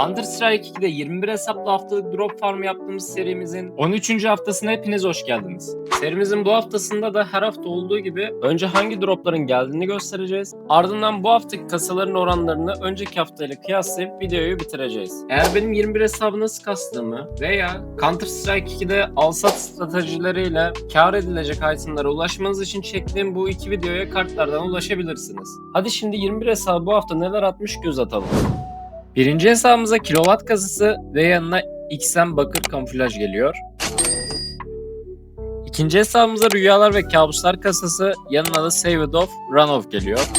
Counter Strike 2'de 21 hesaplı haftalık drop farm yaptığımız serimizin 13. haftasına hepiniz hoş geldiniz. Serimizin bu haftasında da her hafta olduğu gibi önce hangi dropların geldiğini göstereceğiz. Ardından bu haftaki kasaların oranlarını önceki haftayla kıyaslayıp videoyu bitireceğiz. Eğer benim 21 hesabı nasıl kastığımı veya Counter Strike 2'de alsat stratejileriyle kar edilecek itemlara ulaşmanız için çektiğim bu iki videoya kartlardan ulaşabilirsiniz. Hadi şimdi 21 hesabı bu hafta neler atmış göz atalım. Birinci hesabımıza kilowatt kasası ve yanına XM bakır kamuflaj geliyor. İkinci hesabımıza rüyalar ve kabuslar kasası yanına da Save It Off, Run Off geliyor.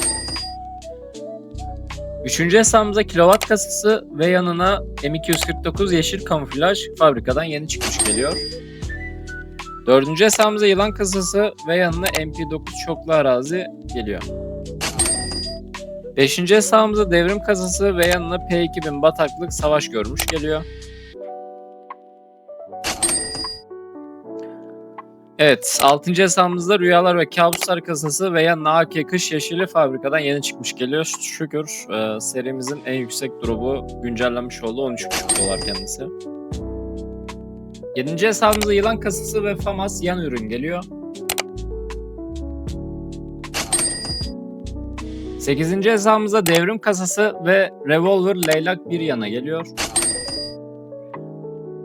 Üçüncü hesabımıza kilowatt kasası ve yanına M249 yeşil kamuflaj fabrikadan yeni çıkmış geliyor. Dördüncü hesabımıza yılan kasası ve yanına MP9 çoklu arazi geliyor. Beşinci hesabımıza devrim kasası ve yanına P2000 bataklık savaş görmüş geliyor. Evet, 6. hesabımızda rüyalar ve kabuslar kasası ve yanına AK kış yeşili fabrikadan yeni çıkmış geliyor. Şükür e, serimizin en yüksek drop'u güncellenmiş oldu. 13,5 dolar kendisi. 7. hesabımıza yılan kasası ve FAMAS yan ürün geliyor. 8. hesabımıza devrim kasası ve revolver leylak bir yana geliyor.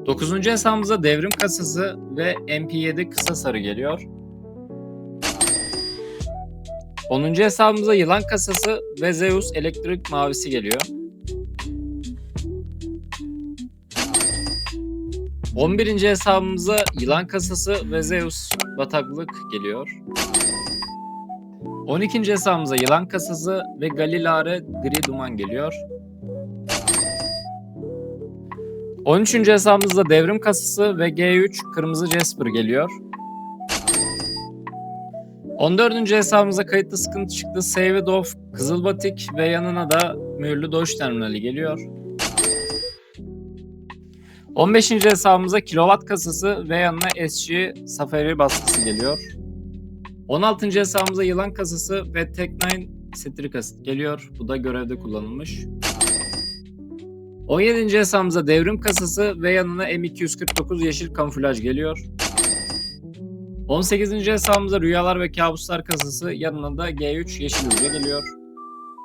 9. hesabımıza devrim kasası ve MP7 kısa sarı geliyor. 10. hesabımıza yılan kasası ve Zeus elektrik mavisi geliyor. 11. hesabımıza yılan kasası ve Zeus bataklık geliyor. 12. hesabımıza yılan kasası ve Galilare gri duman geliyor. 13. hesabımızda devrim kasası ve G3 kırmızı Jasper geliyor. 14. hesabımıza kayıtlı sıkıntı çıktı. Save it off, Kızıl Batik ve yanına da mühürlü Doge terminali geliyor. 15. hesabımıza kilowatt kasası ve yanına SG Safari baskısı geliyor. 16. hesabımıza yılan kasası ve Tech9 Citric Acid geliyor. Bu da görevde kullanılmış. 17. hesabımıza devrim kasası ve yanına M249 yeşil kamuflaj geliyor. 18. hesabımıza rüyalar ve kabuslar kasası yanına da G3 yeşil ürünü geliyor.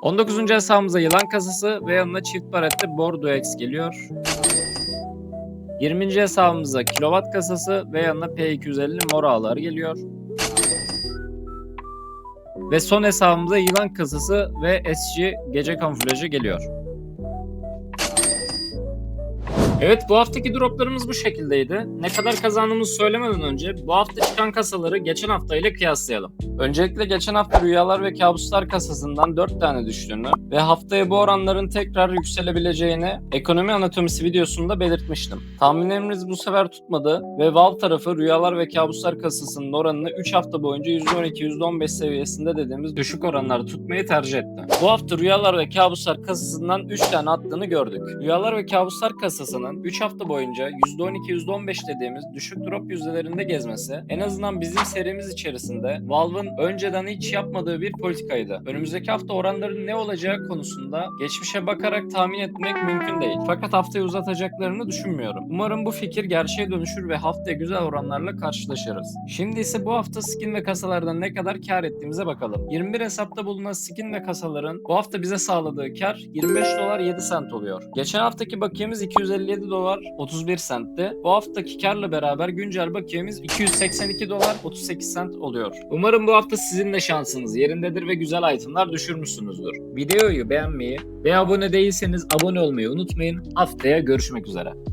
19. hesabımıza yılan kasası ve yanına çift barette Bordeaux X geliyor. 20. hesabımıza kilowatt kasası ve yanına P250 mor ağlar geliyor. Ve son hesabımıza yılan kasası ve SG gece kamuflajı geliyor. Evet bu haftaki droplarımız bu şekildeydi. Ne kadar kazandığımızı söylemeden önce bu hafta çıkan kasaları geçen hafta ile kıyaslayalım. Öncelikle geçen hafta rüyalar ve kabuslar kasasından 4 tane düştüğünü ve haftaya bu oranların tekrar yükselebileceğini ekonomi anatomisi videosunda belirtmiştim. Tahminlerimiz bu sefer tutmadı ve Valve tarafı rüyalar ve kabuslar kasasının oranını 3 hafta boyunca %12-%15 seviyesinde dediğimiz düşük oranlarda tutmayı tercih etti. Bu hafta rüyalar ve kabuslar kasasından 3 tane attığını gördük. Rüyalar ve kabuslar kasasının 3 hafta boyunca %12-%15 dediğimiz düşük drop yüzdelerinde gezmesi en azından bizim serimiz içerisinde Valve'ın önceden hiç yapmadığı bir politikaydı. Önümüzdeki hafta oranların ne olacağı konusunda geçmişe bakarak tahmin etmek mümkün değil. Fakat haftayı uzatacaklarını düşünmüyorum. Umarım bu fikir gerçeğe dönüşür ve haftaya güzel oranlarla karşılaşırız. Şimdi ise bu hafta skin ve kasalardan ne kadar kar ettiğimize bakalım. 21 hesapta bulunan skin ve kasaların bu hafta bize sağladığı kar 25 dolar 7 sent oluyor. Geçen haftaki bakiyemiz 257 dolar 31 sentti. Bu haftaki karla beraber güncel bakiyemiz 282 dolar 38 sent oluyor. Umarım bu hafta sizin de şansınız yerindedir ve güzel itemlar düşürmüşsünüzdür. Videoyu beğenmeyi ve abone değilseniz abone olmayı unutmayın. Haftaya görüşmek üzere.